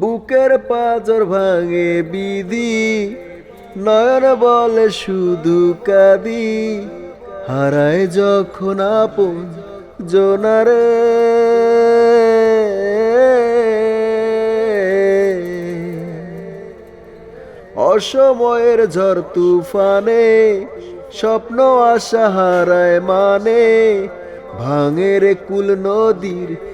বুকের পাজর ভাঙে বিধি, নয়ন বলে শুধু কাদি। হারায় যখন আপন জোনারে। অসময়ের ঝড় তুফানে, স্বপ্ন আশা হারায় মানে ভাঙের কুল নদীর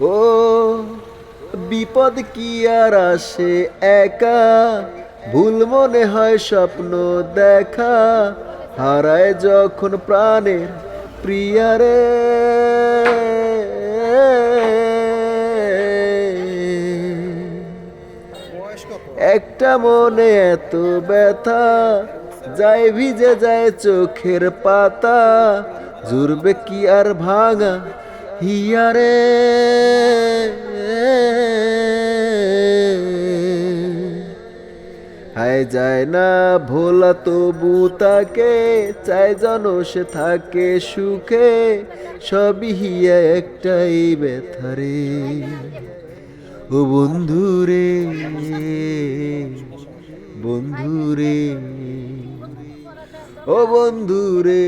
ও, বিপদ কি আর আসে একা? ভুল মনে হয় স্বপ্ন দেখা, হারায় যখন প্রাণের প্রিয়ারে একটা মনে এত ব্যথা, যায় ভিজে যায় চোখের পাতা, জুড়বে কি আর ভাঙা হিয়ারে। হায় যায় না ভোলা তবু তাকে, চাই যেন সে থাকে সুখে, সবই হিয়া একটাই ব্যথারে ও বন্ধুরে বন্ধুরে ও বন্ধুরে